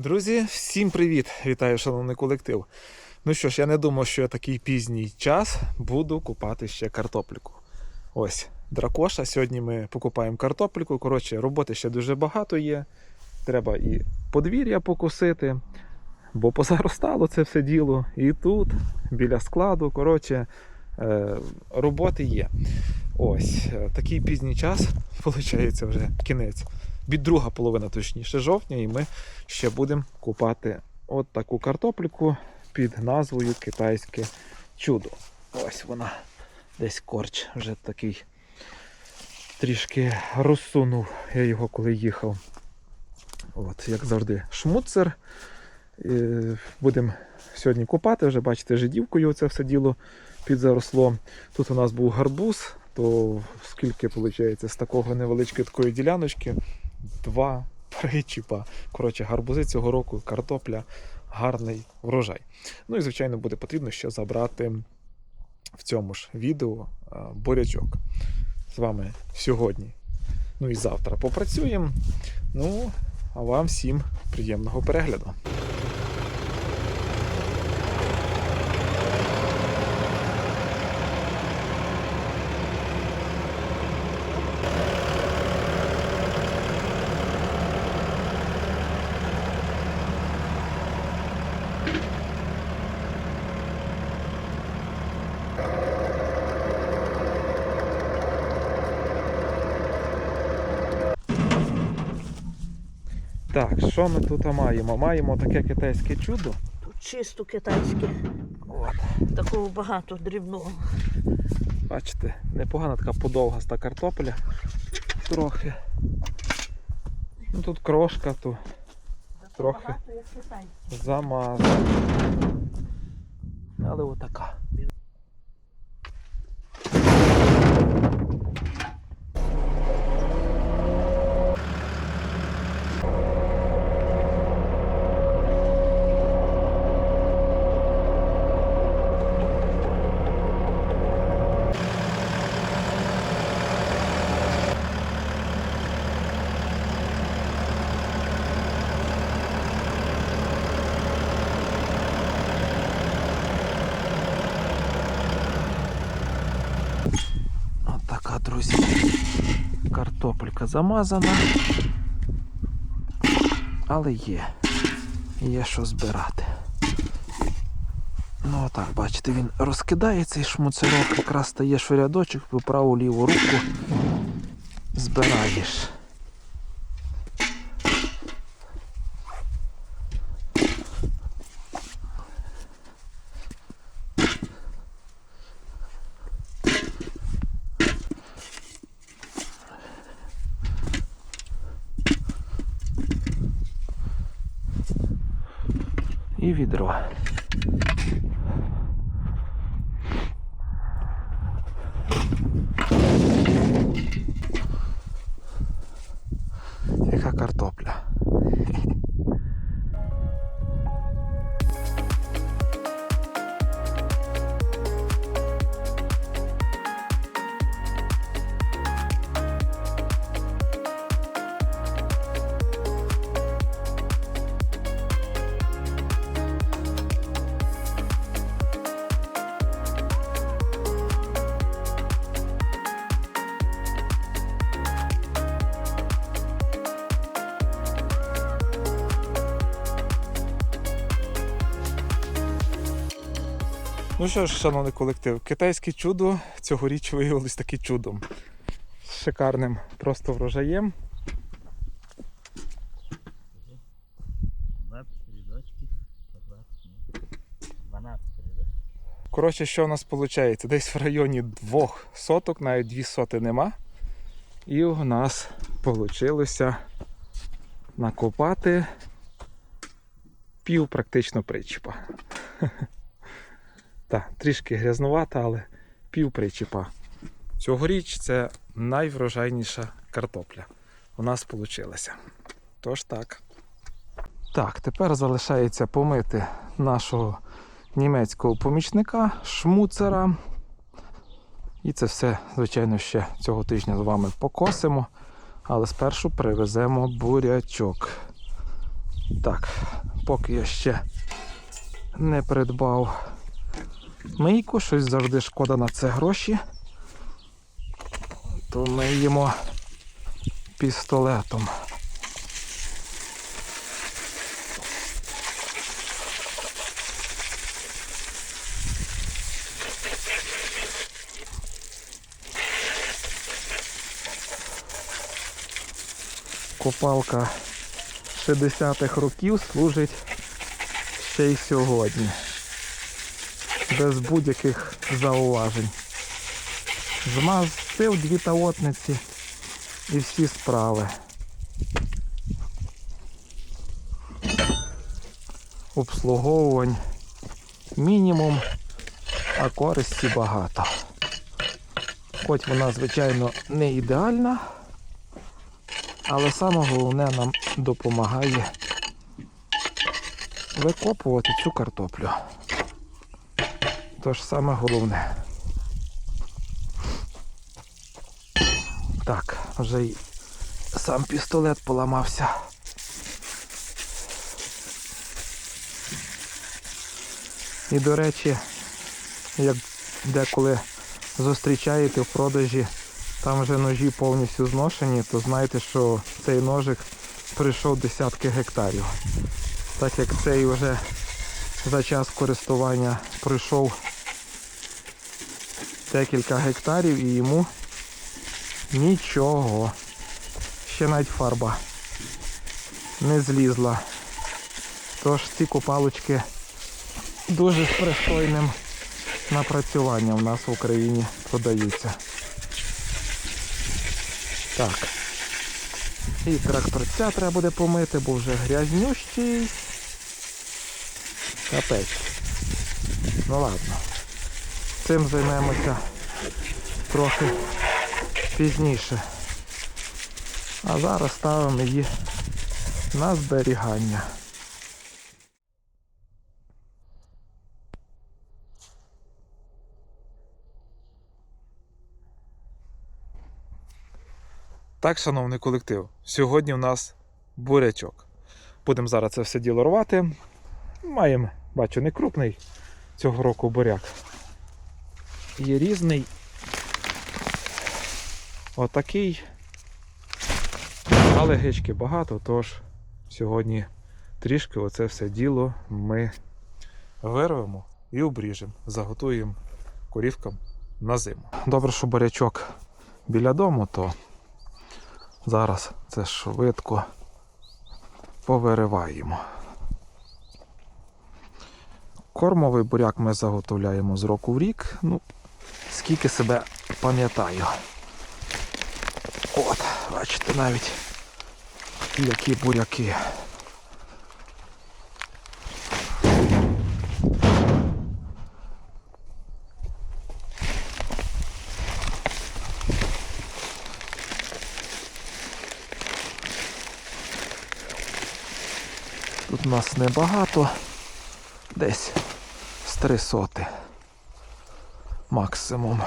Друзі, всім привіт! Вітаю, шановний колектив. Ну що ж, я не думав, що я такий пізній час буду купати ще картопліку. Ось, дракоша. Сьогодні ми покупаємо картопліку. Коротше, роботи ще дуже багато є. Треба і подвір'я покусити, бо позаростало це все діло. І тут, біля складу. Коротше, е, роботи є. Ось, е, такий пізній час, виходить, вже кінець. Від друга половина, точніше, жовтня, і ми ще будемо купати от таку картопліку під назвою Китайське чудо. Ось вона. Десь корч вже такий трішки розсунув я його, коли їхав. От, як завжди, шмуцер. Будемо сьогодні купати, вже бачите, жидівкою це все діло підзаросло. Тут у нас був гарбуз, то скільки виходить з такого невеличкої такої діляночки? Два причіпа. Коротше, гарбузи цього року, картопля, гарний врожай. Ну і, звичайно, буде потрібно ще забрати в цьому ж відео а, бурячок. З вами сьогодні. Ну і завтра попрацюємо. Ну, а вам всім приємного перегляду. Так, що ми тут маємо? Маємо таке китайське чудо. Тут чисто китайське. От. Такого багато дрібного. Бачите, непогана така подовгаста картопля. Трохи. Ну тут крошка, то Трохи. Замазана. Але отака. От така, друзі. Картопелька замазана. Але є. Є що збирати. Ну отак, бачите, він розкидає цей шмуцерок, якраз стає у рядочок, в праву ліву руку збираєш. Картопля. Ну що ж, шановний колектив, китайське чудо цьогоріч виявилось таки чудом. З шикарним просто врожаєм. 20 рядочків, по 20 метрів. 12 рядочків. Коротше, що у нас виходить? Десь в районі двох соток, навіть дві соти нема. І у нас вийшло накопати пів практично причіпа. Так, трішки грязнувата, але пів причіпа. Цьогоріч це найврожайніша картопля. У нас вийшло. Тож так. Так, тепер залишається помити нашого німецького помічника, шмуцера. І це все, звичайно, ще цього тижня з вами покосимо. Але спершу привеземо бурячок. Так, поки я ще не придбав мийку, щось завжди шкода на це гроші. То ми їмо пістолетом. Копалка 60-х років служить ще й сьогодні. Без будь-яких зауважень. Змастив дві таотниці і всі справи. Обслуговувань мінімум, а користі багато. Хоч вона, звичайно, не ідеальна, але саме головне нам допомагає викопувати цю картоплю. Тож саме головне. Так, вже й сам пістолет поламався. І до речі, як деколи зустрічаєте в продажі, там вже ножі повністю зношені, то знайте, що цей ножик прийшов десятки гектарів. Так як цей вже за час користування пройшов декілька гектарів і йому нічого. Ще навіть фарба не злізла. Тож ці копалочки дуже з пристойним напрацюванням в нас в Україні продаються. Так. І тракторця треба буде помити, бо вже грязнющий. Капець. Ну ладно. Цим займемося трохи пізніше. А зараз ставимо її на зберігання. Так, шановний колектив, сьогодні у нас бурячок. Будемо зараз це все діло рвати. Маємо, бачу, не крупний цього року буряк. Є різний. Отакий. Але гички багато, тож сьогодні трішки оце все діло ми вирвемо і обріжемо, заготуємо корівкам на зиму. Добре, що бурячок біля дому, то зараз це швидко повириваємо. Кормовий буряк ми заготовляємо з року в рік. Ну, скільки себе пам'ятаю. От, бачите, навіть які буряки. Тут нас небагато, десь з три соти максимум.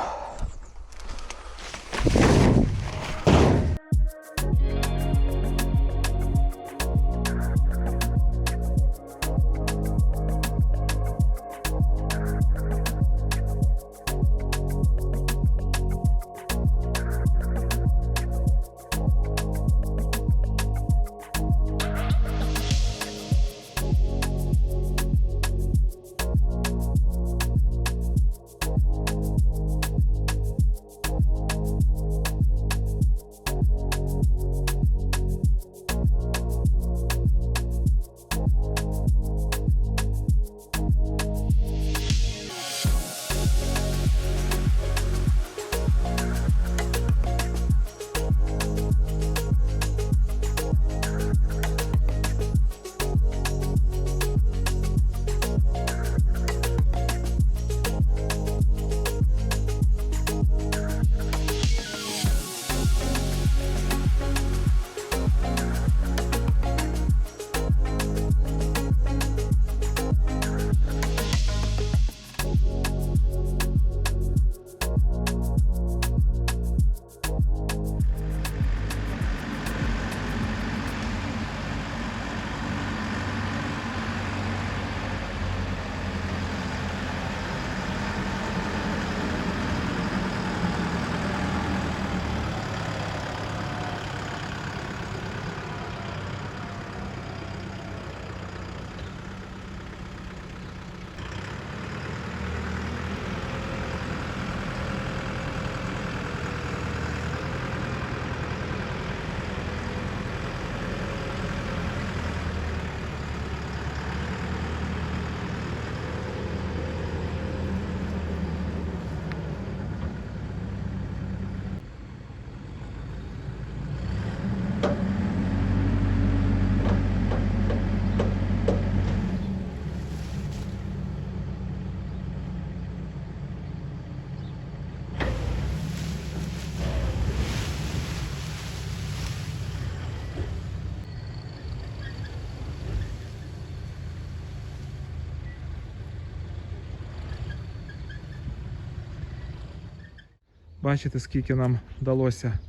Бачите, скільки нам вдалося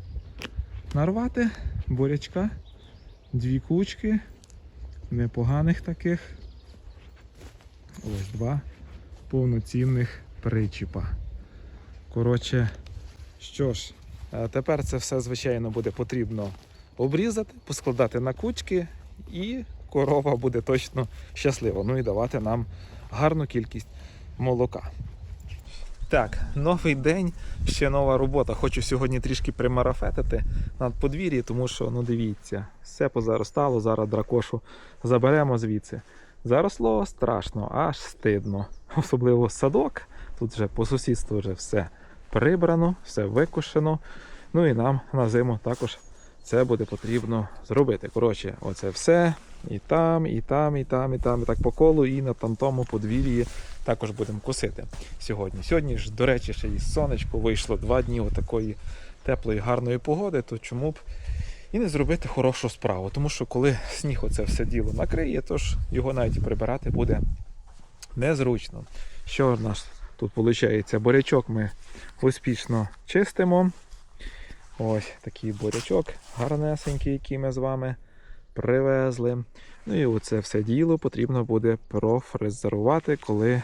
нарвати бурячка. Дві кучки, непоганих таких. Ось два повноцінних причіпа. Коротше, що ж, е, тепер це все, звичайно, буде потрібно обрізати, поскладати на кучки, і корова буде точно щаслива. Ну і давати нам гарну кількість молока. Так, новий день, ще нова робота. Хочу сьогодні трішки примарафетити над подвір'ї, тому що, ну дивіться, все позаростало, зараз дракошу заберемо звідси. Заросло страшно, аж стидно. Особливо садок. Тут вже по сусідству вже все прибрано, все викушено. Ну і нам на зиму також це буде потрібно зробити. Коротше, оце все. І там, і там, і там, і там, і так по колу, і на там тому подвір'ї також будемо косити сьогодні. Сьогодні ж, до речі, ще і сонечко вийшло два дні отакої теплої, гарної погоди, то чому б і не зробити хорошу справу. Тому що коли сніг оце все діло накриє, то ж його навіть прибирати буде незручно. Що у нас тут виходить? Бурячок ми успішно чистимо. Ось такий бурячок гарнесенький, який ми з вами привезли. Ну і оце все діло потрібно буде профрезерувати, коли е,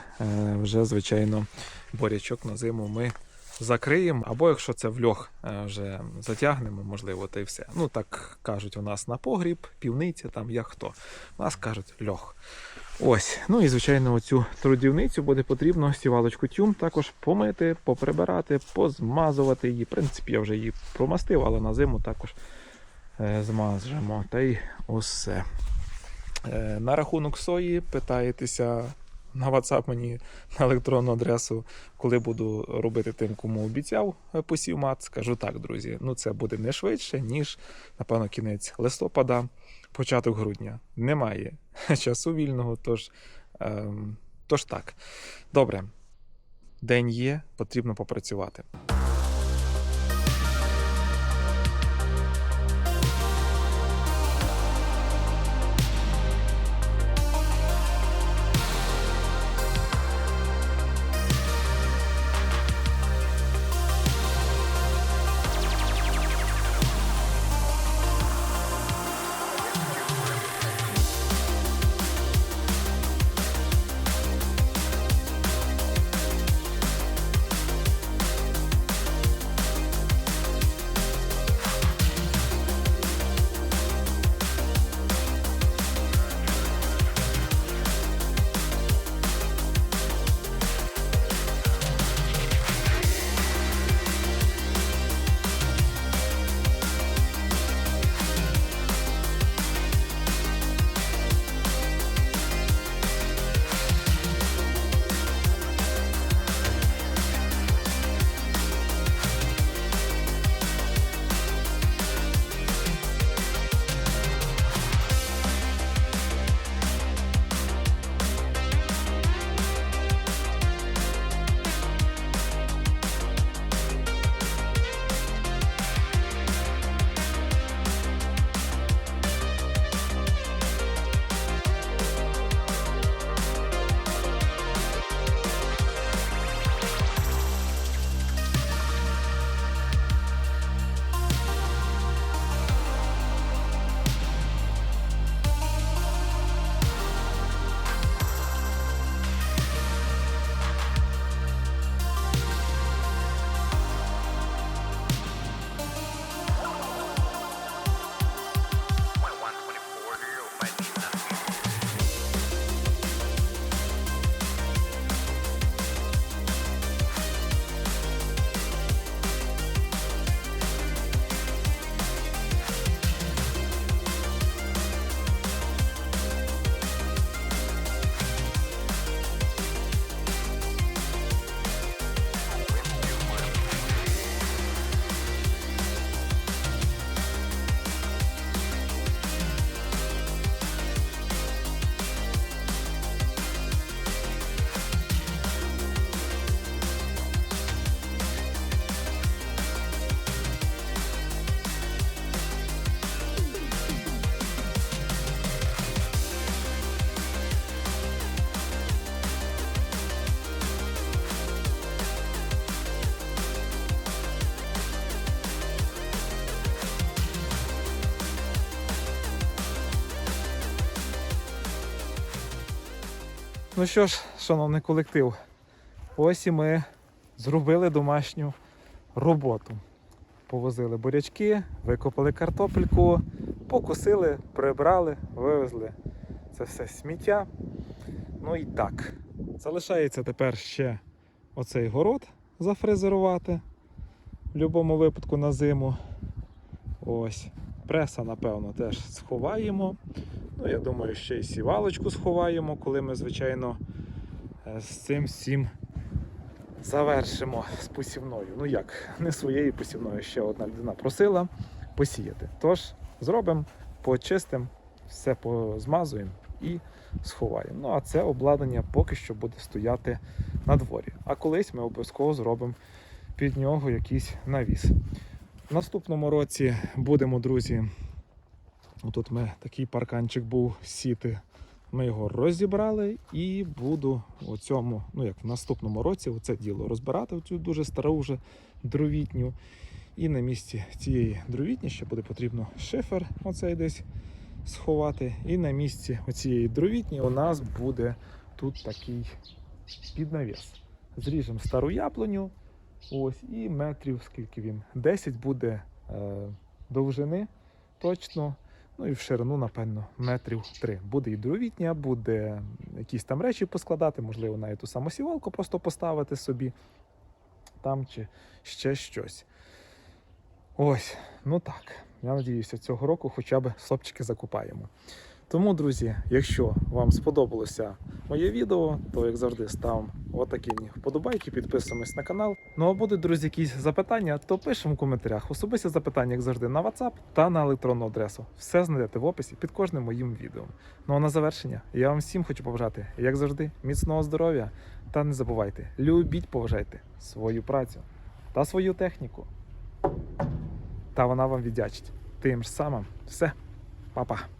вже, звичайно, бурячок на зиму ми закриємо. Або якщо це в льох е, вже затягнемо, можливо, та й все. Ну так кажуть у нас на погріб, півниця, там як хто. У нас кажуть льох. Ось, ну і звичайно, оцю трудівницю буде потрібно сівалочку тюм також помити, поприбирати, позмазувати її. В принципі, я вже її промастив, але на зиму також змажемо. Та й усе. Е, на рахунок сої питаєтеся на WhatsApp мені на електронну адресу, коли буду робити тим, кому обіцяв е, посів мат. Скажу так, друзі. Ну це буде не швидше, ніж, напевно, кінець листопада, початок грудня. Немає часу вільного, тож, ем, тож так. Добре. День є, потрібно попрацювати. Ну що ж, шановний колектив, ось і ми зробили домашню роботу. Повозили бурячки, викопали картопельку, покусили, прибрали, вивезли це все сміття. Ну і так. Залишається тепер ще оцей город зафрезерувати в будь-якому випадку на зиму. Ось. Преса, напевно, теж сховаємо. Ну, я думаю, ще й сівалочку сховаємо, коли ми, звичайно, е, з цим всім завершимо з посівною. Ну як, не своєю посівною, ще одна людина просила посіяти. Тож зробимо, почистимо, все позмазуємо і сховаємо. Ну а це обладнання поки що буде стояти на дворі. А колись ми обов'язково зробимо під нього якийсь навіс. Наступному році будемо, друзі. Тут ми такий парканчик був сіти. Ми його розібрали і буду у цьому, ну як в наступному році, оце діло розбирати, оцю дуже стару вже дровітню. І на місці цієї дровітні ще буде потрібно шифер, оцей десь сховати. І на місці оцієї дровітні у нас буде тут такий піднавіс. Зріжемо стару яблуню. Ось, і метрів, скільки він? 10 буде е, довжини точно. Ну і в ширину, напевно, метрів 3. Буде і дровітня, буде якісь там речі поскладати, можливо, навіть ту саму сівалку просто поставити собі там чи ще щось. Ось, ну так. Я надіюся, цього року хоча б сопчики закупаємо. Тому, друзі, якщо вам сподобалося моє відео, то як завжди ставимо отакі вподобайки, підписуємось на канал. Ну а будуть, друзі, якісь запитання, то пишемо в коментарях. Особисті запитання, як завжди, на WhatsApp та на електронну адресу. Все знайдете в описі під кожним моїм відео. Ну а на завершення я вам всім хочу побажати, як завжди, міцного здоров'я. Та не забувайте, любіть, поважайте свою працю та свою техніку. Та вона вам віддячить. Тим ж самим все, па-па.